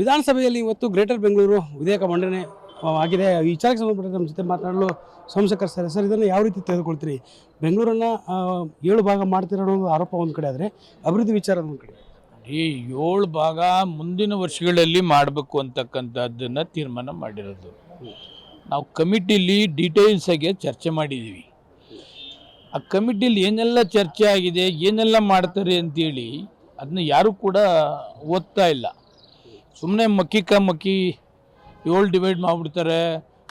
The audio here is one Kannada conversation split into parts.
ವಿಧಾನಸಭೆಯಲ್ಲಿ ಇವತ್ತು ಗ್ರೇಟರ್ ಬೆಂಗಳೂರು ವಿಧೇಯಕ ಮಂಡನೆ ಆಗಿದೆ. ಈ ವಿಚಾರಕ್ಕೆ ಸಂಬಂಧಪಟ್ಟ ನಮ್ಮ ಜೊತೆ ಮಾತನಾಡಲು ಸೋಮಶೇಖರ್ ಸರ್. ಸರ್, ಇದನ್ನು ಯಾವ ರೀತಿ ತೆಗೆದುಕೊಳ್ತೀರಿ? ಬೆಂಗಳೂರನ್ನು ಏಳು ಭಾಗ ಮಾಡ್ತಿರೋ ಅನ್ನೋ ಆರೋಪ ಒಂದು ಕಡೆ ಆದರೆ, ಅಭಿವೃದ್ಧಿ ವಿಚಾರ ಒಂದು ಕಡೆ. ಈ ಏಳು ಭಾಗ ಮುಂದಿನ ವರ್ಷಗಳಲ್ಲಿ ಮಾಡಬೇಕು ಅಂತಕ್ಕಂಥದ್ದನ್ನು ತೀರ್ಮಾನ ಮಾಡಿರೋದು. ನಾವು ಕಮಿಟಿಲಿ ಡೀಟೇಲ್ಸ್ ಆಗಿ ಚರ್ಚೆ ಮಾಡಿದ್ದೀವಿ ಆ ಕಮಿಟಿಲಿ ಏನೆಲ್ಲ ಚರ್ಚೆ ಆಗಿದೆ, ಏನೆಲ್ಲ ಮಾಡ್ತಾರೆ ಅಂತೇಳಿ ಅದನ್ನ ಯಾರೂ ಕೂಡ ಓದ್ತಾ ಇಲ್ಲ. ಸುಮ್ಮನೆ ಮಕ್ಕಿಕ ಮಕ್ಕಿ ಏಳು ಡಿವೈಡ್ ಮಾಡಿಬಿಡ್ತಾರೆ,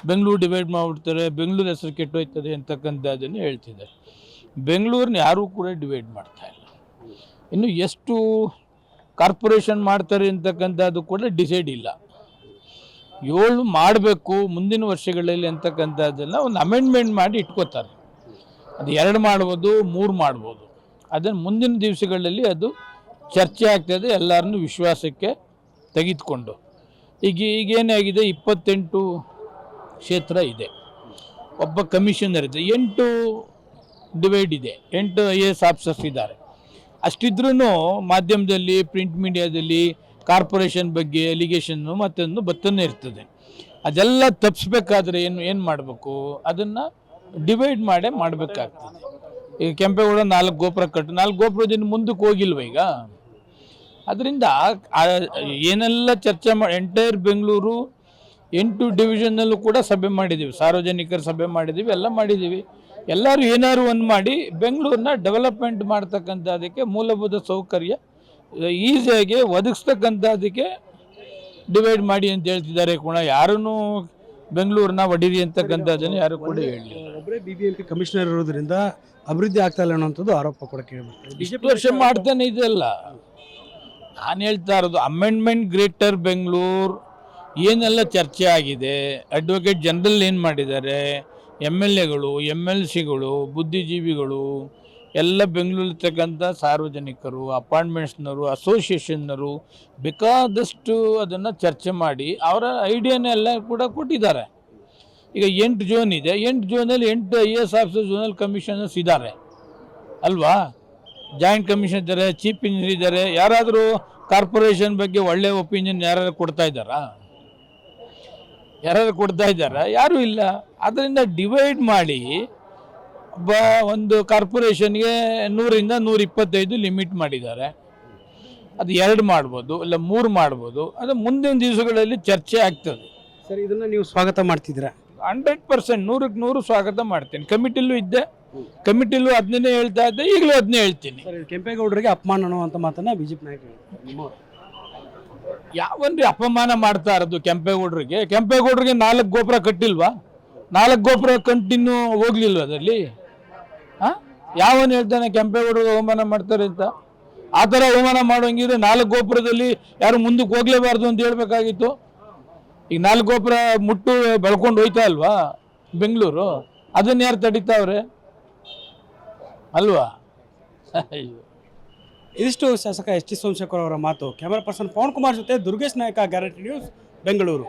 ಬೆಂಗಳೂರು ಡಿವೈಡ್ ಮಾಡಿಬಿಡ್ತಾರೆ, ಬೆಂಗಳೂರು ಹೆಸರು ಕೆಟ್ಟೋಯ್ತದೆ ಅಂತಕ್ಕಂಥದ್ದನ್ನು ಹೇಳ್ತಿದ್ದಾರೆ. ಬೆಂಗಳೂರನ್ನ ಯಾರೂ ಕೂಡ ಡಿವೈಡ್ ಮಾಡ್ತಾ ಇಲ್ಲ. ಇನ್ನು ಎಷ್ಟು ಕಾರ್ಪೊರೇಷನ್ ಮಾಡ್ತಾರೆ ಅಂತಕ್ಕಂಥದ್ದು ಕೂಡ ಡಿಸೈಡ್ ಇಲ್ಲ. ಏಳು ಮಾಡಬೇಕು ಮುಂದಿನ ವರ್ಷಗಳಲ್ಲಿ ಅಂತಕ್ಕಂಥದ್ದನ್ನು ಒಂದು ಅಮೆಂಡ್ಮೆಂಟ್ ಮಾಡಿ ಇಟ್ಕೋತಾರೆ. ಅದು ಎರಡು ಮಾಡ್ಬೋದು, ಮೂರು ಮಾಡ್ಬೋದು. ಅದನ್ನು ಮುಂದಿನ ದಿವಸಗಳಲ್ಲಿ ಅದು ಚರ್ಚೆ ಆಗ್ತದೆ, ಎಲ್ಲರನ್ನೂ ವಿಶ್ವಾಸಕ್ಕೆ ತೆಗೆದುಕೊಂಡು. ಈಗ ಈಗೇನಾಗಿದೆ ಇಪ್ಪತ್ತೆಂಟು ಕ್ಷೇತ್ರ ಇದೆ. ಒಬ್ಬ ಕಮಿಷನರ್ ಇದೆ. ಎಂಟು ಡಿವೈಡ್ ಇದೆ. ಎಂಟು ಐ ಎ ಎಸ್ ಆಫೀಸರ್ಸ್ ಇದ್ದಾರೆ. ಅಷ್ಟಿದ್ರೂ ಮಾಧ್ಯಮದಲ್ಲಿ ಪ್ರಿಂಟ್ ಮೀಡಿಯಾದಲ್ಲಿ ಕಾರ್ಪೊರೇಷನ್ ಬಗ್ಗೆ ಅಲಿಗೇಷನ್ನು ಮತ್ತೊಂದು ಬತ್ತನೇ ಇರ್ತದೆ. ಅದೆಲ್ಲ ತಪ್ಪಿಸ್ಬೇಕಾದ್ರೆ ಏನು ಏನು ಮಾಡಬೇಕು? ಅದನ್ನು ಡಿವೈಡ್ ಮಾಡೇ ಮಾಡಬೇಕಾಗ್ತದೆ. ಈಗ ಕೆಂಪೇಗೌಡ ನಾಲ್ಕು ಗೋಪುರ ಕಟ್ಟು, ನಾಲ್ಕು ಗೋಪುರದಿಂದ ಮುಂದಕ್ಕೆ ಹೋಗಿಲ್ವ ಈಗ? ಅದರಿಂದ ಏನೆಲ್ಲ ಚರ್ಚೆ ಮಾಡಿ ಎಂಟೈರ್ ಬೆಂಗಳೂರು ಎಂಟು ಡಿವಿಷನ್ನಲ್ಲೂ ಕೂಡ ಸಭೆ ಮಾಡಿದ್ದೀವಿ ಸಾರ್ವಜನಿಕರ ಸಭೆ ಮಾಡಿದ್ದೀವಿ ಎಲ್ಲ ಮಾಡಿದ್ದೀವಿ ಎಲ್ಲರೂ ಏನಾದ್ರು ಒಂದು ಮಾಡಿ ಬೆಂಗಳೂರನ್ನ ಡೆವಲಪ್ಮೆಂಟ್ ಮಾಡ್ತಕ್ಕಂಥದ್ದಕ್ಕೆ ಮೂಲಭೂತ ಸೌಕರ್ಯ ಈಸಿಯಾಗಿ ಒದಗಿಸ್ತಕ್ಕಂಥದ್ದಕ್ಕೆ ಡಿವೈಡ್ ಮಾಡಿ ಅಂತ ಹೇಳ್ತಿದ್ದಾರೆ ಕೂಡ ಯಾರೂ ಬೆಂಗಳೂರನ್ನ ಹೊಡೀರಿ ಅಂತಕ್ಕಂಥದ್ದನ್ನು ಯಾರು ಕೂಡ ಹೇಳಿ ಒಬ್ಬರೇ B B M P commissioner ಇರೋದ್ರಿಂದ ಅಭಿವೃದ್ಧಿ ಆಗ್ತಾ ಇಲ್ಲ ಅನ್ನೋಂಥದ್ದು ಆರೋಪ ಕೂಡ ಕೇಳಿ ಇಷ್ಟು ವರ್ಷ ಮಾಡ್ತಾನೆ ಇದೆಲ್ಲ ನಾನು ಹೇಳ್ತಾ ಇರೋದು ಅಮೆಂಡ್ಮೆಂಟ್ ಗ್ರೇಟರ್ ಬೆಂಗಳೂರು ಏನೆಲ್ಲ ಚರ್ಚೆ ಆಗಿದೆ? ಅಡ್ವೊಕೇಟ್ ಜನರಲ್ ಏನು ಮಾಡಿದ್ದಾರೆ? ಎಂ ಎಲ್ ಎಗಳು ಎಂ ಎಲ್ ಸಿಗಳು ಬುದ್ಧಿಜೀವಿಗಳು, ಎಲ್ಲ ಬೆಂಗಳೂರಿರ್ತಕ್ಕಂಥ ಸಾರ್ವಜನಿಕರು, ಅಪಾರ್ಟ್ಮೆಂಟ್ಸ್ನವರು ಅಸೋಸಿಯೇಷನ್ನರು ಬೇಕಾದಷ್ಟು ಅದನ್ನು ಚರ್ಚೆ ಮಾಡಿ ಅವರ ಐಡಿಯಾನೆಲ್ಲ ಕೂಡ ಕೊಟ್ಟಿದ್ದಾರೆ. ಈಗ ಎಂಟು ಜೋನ್ ಇದೆ. ಎಂಟು ಜೋನಲ್ಲಿ ಎಂಟು I A S officer zonal commissioners ಇದ್ದಾರೆ. ಅಲ್ವಾ? ಜಾಯಿಂಟ್ ಕಮಿಷನ್ ಇದ್ದಾರೆ ಚೀಫ್ ಇಂಜಿನಿಯರ್ ಇದ್ದಾರೆ ಯಾರಾದರೂ ಕಾರ್ಪೊರೇಷನ್ ಬಗ್ಗೆ ಒಳ್ಳೆ ಒಪಿನಿಯನ್ ಯಾರು ಕೊಡ್ತಾ ಇದ್ದಾರಾ? ಯಾರು ಕೊಡ್ತಾ ಇದ್ದಾರಾ? ಯಾರು ಇಲ್ಲ. ಅದರಿಂದ ಡಿವೈಡ್ ಮಾಡಿ ಒಬ್ಬ ಒಂದು ಕಾರ್ಪೊರೇಷನ್ಗೆ ನೂರಿಂದ ನೂರ ಇಪ್ಪತ್ತೈದು ಲಿಮಿಟ್ ಮಾಡಿದ್ದಾರೆ. ಅದು ಎರಡು ಮಾಡ್ಬೋದು ಇಲ್ಲ ಮೂರು ಮಾಡ್ಬೋದು. ಅದು ಮುಂದಿನ ದಿವಸಗಳಲ್ಲಿ ಚರ್ಚೆ ಆಗ್ತದೆ. ಸರ್ ಇದನ್ನು ನೀವು ಸ್ವಾಗತ ಮಾಡ್ತಿದ್ದೀರಾ? ಹಂಡ್ರೆಡ್ ಪರ್ಸೆಂಟ್ ನೂರಕ್ಕೆ ನೂರು ಸ್ವಾಗತ ಮಾಡ್ತೀನಿ. ಕಮಿಟಿಲೂ ಇದ್ದೆ. ಕಮಿಟಿಲೂ ಅದನ್ನೇ ಹೇಳ್ತಾ ಇದ್ದೆ ಈಗಲೂ ಅದನ್ನೇ ಹೇಳ್ತೀನಿ. ಕೆಂಪೇಗೌಡರಿಗೆ ಅಪಮಾನ ಅನ್ನುವಂಥ ಮಾತನ್ನ ಬಿಜೆಪಿ ನಾಯಕರು. ನಿಮ್ಮವ್ರು. ಯಾವನ್ರಿ ಅಪಮಾನ ಮಾಡ್ತಾ ಇರೋದು ಕೆಂಪೇಗೌಡರಿಗೆ ಕೆಂಪೇಗೌಡರಿಗೆ ನಾಲ್ಕು ಗೋಪುರ ಕಟ್ಟಿಲ್ವಾ? ನಾಲ್ಕು ಗೋಪುರ ಕಂಟಿನ್ಯೂ ಹೋಗ್ಲಿಲ್ವ ಅದರಲ್ಲಿ? ಯಾವನ್ ಹೇಳ್ತಾನೆ ಕೆಂಪೇಗೌಡರಿಗೆ ಅವಮಾನ ಮಾಡ್ತಾರೆ ಅಂತ? ಆ ಥರ ಅವಮಾನ ಮಾಡೋಂಗಿದ್ರೆ ನಾಲ್ಕು ಗೋಪುರದಲ್ಲಿ ಯಾರು ಮುಂದಕ್ಕೆ ಹೋಗ್ಲೇಬಾರ್ದು ಅಂತ ಹೇಳ್ಬೇಕಾಗಿತ್ತು. ಈಗ ನಾಲ್ಕು ಗೋಪುರ ಮುಟ್ಟು ಬೆಳ್ಕೊಂಡು ಹೋಯ್ತಾ ಅಲ್ವಾ ಬೆಂಗಳೂರು? ಅದನ್ನ ಯಾರು ತಡಿತಾವ್ರೆ? ಅಲ್ವಾ? ಇದಿಷ್ಟು ಶಾಸಕ ಎಸ್ ಟಿ ಸೋಮಶೇಖರ್ ಅವರ ಮಾತು. ಕ್ಯಾಮರಾ ಪರ್ಸನ್ ಪವನ್ ಕುಮಾರ್ ಜೊತೆ ದುರ್ಗೇಶ್ ನಾಯಕ, ಗ್ಯಾರಂಟಿ ನ್ಯೂಸ್, ಬೆಂಗಳೂರು.